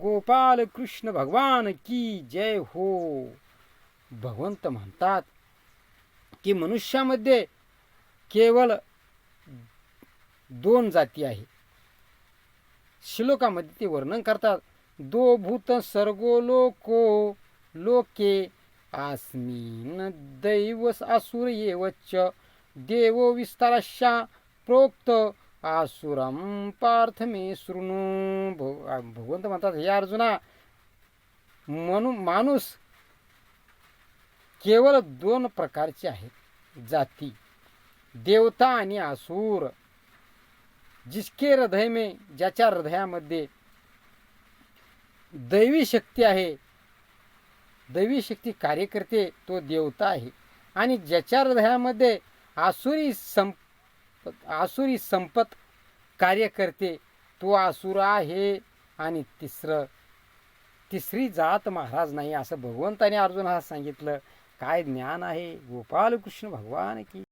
गोपाल कृष्ण भगवान की जय हो. भगवंत म्हणतात की मनुष्यामध्ये केवळ दोन जाती आहे. श्लोकामध्ये ते वर्णन करतात दो भूत सर्गो लोको लोके आस्मिन दैव असुर येवच देवो विस्तारशा प्रोक्त आसुरम पार्थ मे शृणू. भग- भगवंत म्हणतात हे अर्जुना मनु माणूस केवळ दोन प्रकारचे आहेत. जाती देवता आणि आसूर. जिसके हृदय मे ज्याच्या हृदयामध्ये दैवी शक्ती आहे दैवी शक्ती कार्य करते तो देवता आहे. आणि ज्याच्या हृदयामध्ये आसुरी संप आसुरी संपत कार्य करते तो आसुर आहे. आणि तिसरं तिसरी जात महाराज नाही असं भगवंताने हा सांगितलं. काय ज्ञान आहे? गोपाल कृष्ण भगवान की